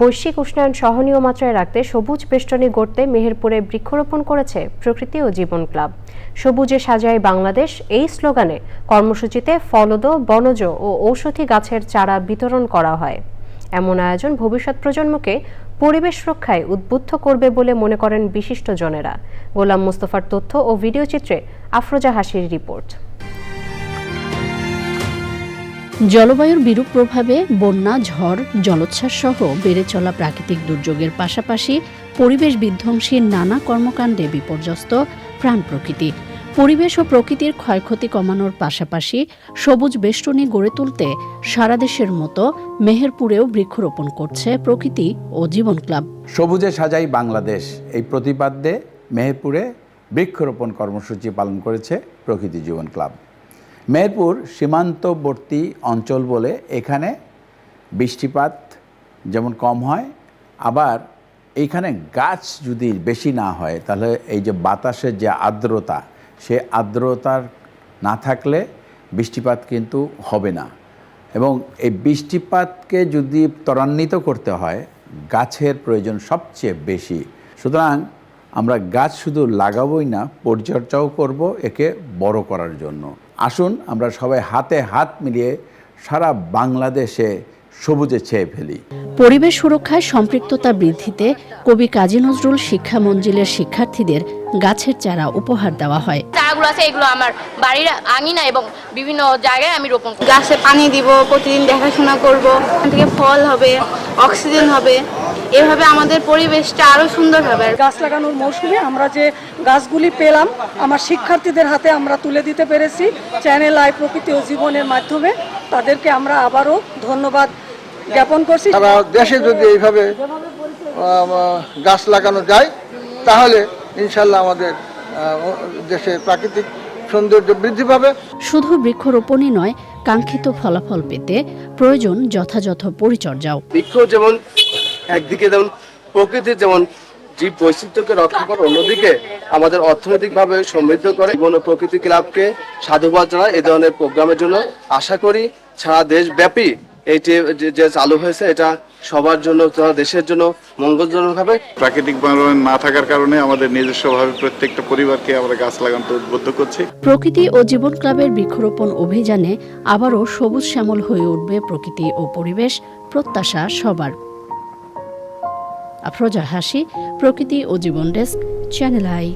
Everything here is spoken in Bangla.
বৈশ্বিক উষ্ণায়ন সহনীয় মাত্রায় রাখতে সবুজ বেষ্টনী গড়তে মেহেরপুরে বৃক্ষরোপণ করেছে প্রকৃতি ও জীবন ক্লাব। সবুজে সাজায় বাংলাদেশ এই স্লোগানে কর্মসূচিতে ফলদ, বনজ ও ঔষধি গাছের চারা বিতরণ করা হয়। এমন আয়োজন ভবিষ্যৎ প্রজন্মকে পরিবেশ রক্ষায় উদ্বুদ্ধ করবে বলে মনে করেন বিশিষ্টজনেরা গোলাম মুস্তফার তথ্য ও ভিডিও চিত্রে আফরোজা হাসির রিপোর্ট। জলবায়ুর বিরূপ প্রভাবে বন্যা, ঝড়, জলোচ্ছ্বাস সহ বেড়ে চলা প্রাকৃতিক দুর্যোগের পাশাপাশি পরিবেশ বিধ্বংসী নানা কর্মকাণ্ডে বিপর্যস্ত প্রাণ প্রকৃতি। পরিবেশ ও প্রকৃতির ক্ষয়ক্ষতি কমানোর পাশাপাশি সবুজ বেষ্টনী গড়ে তুলতে সারা দেশের মতো মেহেরপুরেও বৃক্ষরোপণ করছে প্রকৃতি ও জীবন ক্লাব। সবুজে সাজাই বাংলাদেশ। এই প্রতিপাদ্যে মেহেরপুরে বৃক্ষরোপণ কর্মসূচি পালন করেছে প্রকৃতি জীবন ক্লাব। মেহেরপুর সীমান্তবর্তী অঞ্চল বলে এখানে বৃষ্টিপাত যেমন কম হয়, আবার এইখানে গাছ যদি বেশি না হয়, তাহলে এই যে বাতাসের যে আর্দ্রতা, সে আর্দ্রতার না থাকলে বৃষ্টিপাত কিন্তু হবে না। এবং এই বৃষ্টিপাতকে যদি ত্বরান্বিত করতে হয়, গাছের প্রয়োজন সবচেয়ে বেশি। সুতরাং আমরা গাছ শুধু লাগাবোই না, পরিচর্যাও করব একে বড় করার জন্য। আসুন আমরা সবাই হাতে হাত মিলিয়ে সারা বাংলাদেশে সবুজে ছেয়ে ফেলি। পরিবেশ সুরক্ষায় সম্পৃক্ততা বৃদ্ধিতে কবি কাজী নজরুল শিক্ষা মঞ্জিলের শিক্ষার্থীদের গাছের চারা উপহার দেওয়া হয়। চারাগুলো আছে এগুলো আমার বাড়ির আঙিনা এবং বিভিন্ন জায়গায় আমি রোপণ গাছে পানি দিব প্রতিদিন দেখাশোনা করব এখান থেকে ফল হবে। অক্সিজেন হবে। এভাবে আমাদের পরিবেশটা আরও সুন্দর হবে। গাছ লাগানোর মৌসুমে আমরা যে গাছগুলি পেলাম আমার শিক্ষার্থীদের হাতে আমরা তুলে দিতে পেরেছি। চ্যানেল আয় প্রকৃতি ও জীবনের মাধ্যমে তাদেরকে আমরা আবারও ধন্যবাদ জ্ঞাপন করছি। দেশে যদি এইভাবে গাছ লাগানো যায় তাহলে ইনশাল্লাহ আমাদের দেশের প্রাকৃতিক সৌন্দর্য বৃদ্ধি পাবে। শুধু বৃক্ষরোপণই নয় কাঙ্ক্ষিত ফলাফল পেতে প্রয়োজন যথাযথ পরিচর্যাও। বৃক্ষ যেমন একদিকে যেমন প্রকৃতির যেমন জীব বৈচিত্র্যকে রক্ষা করে অন্যদিকে আমাদের অর্থনৈতিকভাবে সমৃদ্ধ করে ও প্রকৃতি ক্লাবকে সাধুবাদ জানাই এই ধরনের প্রোগ্রামের জন্য আশা করি সারা দেশব্যাপী এইটি যে- যে চালু হয়েছে এটা সবার জন্য সারা দেশের জন্য মঙ্গলজনক হবে প্রাকৃতিক বনায়ন না থাকার কারণে আমাদের নিজস্বভাবে প্রত্যেকটা পরিবারকে আমরা গাছ লাগাতে উদ্বুদ্ধ করছি। প্রকৃতি ও জীবন ক্লাবের বৃক্ষরোপণ অভিযানে আবারও সবুজ শ্যামল হয়ে উঠবে প্রকৃতি ও পরিবেশ প্রত্যাশা সবার। আফরোজা হাসি প্রকৃতি ও জীবন ডেস্ক চ্যানেল আই।